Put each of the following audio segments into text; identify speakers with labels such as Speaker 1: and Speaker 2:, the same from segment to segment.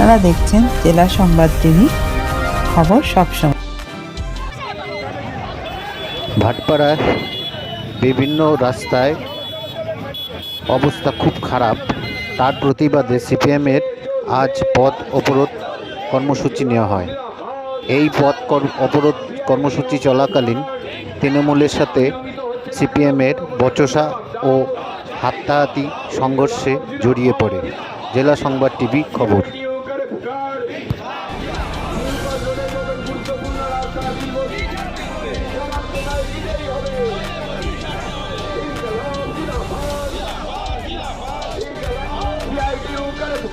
Speaker 1: আপনারা দেখছেন জেলা সংবাদ টিভি খবর সবসময়
Speaker 2: ভাটপাড়ার বিভিন্ন রাস্তায় অবস্থা খুব খারাপ। তার প্রতিবাদে সিপিএমের আজ পথ অবরোধ কর্মসূচি নেওয়া হয়। এই পথ অবরোধ কর্মসূচি চলাকালীন তৃণমূলের সাথে সিপিএমের বচসা ও হাতাহাতি সংঘর্ষে জড়িয়ে পড়ে। জেলা সংবাদ টিভি খবর।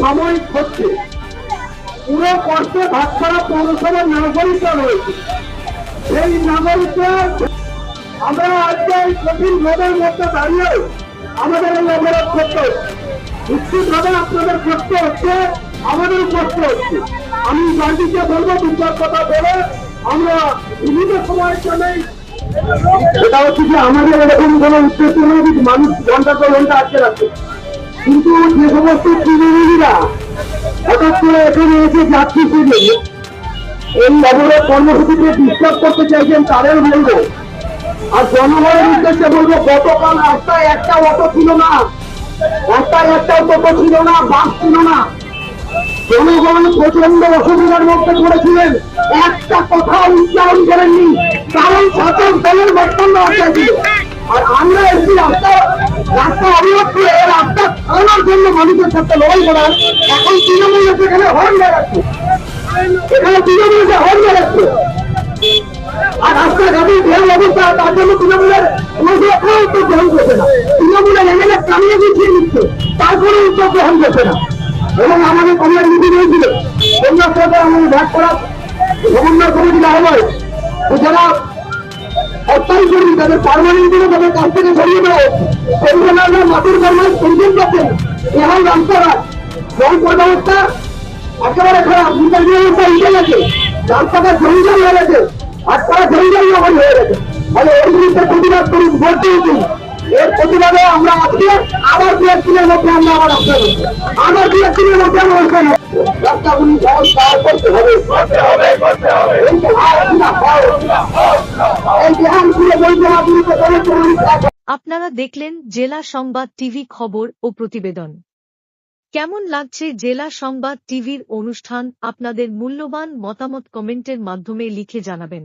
Speaker 3: সাময়িক হচ্ছে। পুরো কষ্টে ভাটপাড়া পৌরসভার নাগরিকরা রয়েছে। সেই নাগরিকরা আমরা আজকে এই কঠিন রোদের মধ্যে দাঁড়িয়ে আমাদের এই অবরোধ করতে নিশ্চিতভাবে আপনাদের কষ্ট হচ্ছে, আমাদের কষ্ট হচ্ছে। আমি গান্ধীকে বলব দুটার কথা বলে আমরা বিভিন্ন সময়ের জন্যই এটা হচ্ছে যে আমাদের এরকম কোন উদ্দেশ্য যে মানুষ ঘণ্টা পর ঘণ্টা আটকে রাখছে কিন্তু যে সমস্ত তৃণমূলীরা হঠাৎ করে এখানে এসে যাত্রী খুঁজে, এই অবরোধ কর্মসূচিতে ডিস্টার্ব করতে চাইছেন তাদের বলব আর জনগণের উদ্দেশ্যে বলব, গতকাল রাস্তায় একটা অটো ছিল না। রাস্তায় একটা টোটো ছিল না, বাস ছিল না। জনগণ প্রচণ্ড অসুবিধার মধ্যে পড়েছিলেন। একটা কথা উচ্চারণ করেননি। কারণ শাসক দলের বক্তব্য রাস্তায় ছিল আর আমরা একটি রাস্তা রাস্তা অবরোধ করে রাস্তা খাওয়ানোর জন্য মানুষের সাথে লড়াই করার। এখন তৃণমূল সেখানে হর্ন বেড়াচ্ছে এখানে তৃণমূল হর্ন বেড়াচ্ছে আর রাস্তাঘাটের বেহাল অবস্থা তার জন্য তৃণমূলের কোনো উদ্যোগ গ্রহণ করছে না তৃণমূলের তারপরে উদ্যোগ আমাদের কমলার নীতি রয়েছিল দেওয়া পেনশনাররা মাটির কর্মায় পেনশন পাচ্ছেন এখন রাস্তাঘাট জল ব্যবস্থা একেবারে খারাপ বিচার ব্যবস্থা উঠে গেছে রাস্তাটা জঞ্জাল হয়ে গেছে তারা জঞ্জাল হয়ে গেছে ফলে এই জিনিসটা প্রতিবাদ করি ভর্তি উচিত এর প্রতিবাদে আমরা আজকে আবার দু এক দিনের মধ্যে আমরা আবার আবার দু এক দিনের মধ্যে আমরা রাস্তাগুলি সংস্কার করতে হবে। এই
Speaker 4: আপনারা দেখলেন জেলা সংবাদ টিভি খবর ও প্রতিবেদন। কেমন লাগছে জেলা সংবাদ টিভির অনুষ্ঠান? আপনাদের মূল্যবান মতামত কমেন্টের মাধ্যমে লিখে জানাবেন।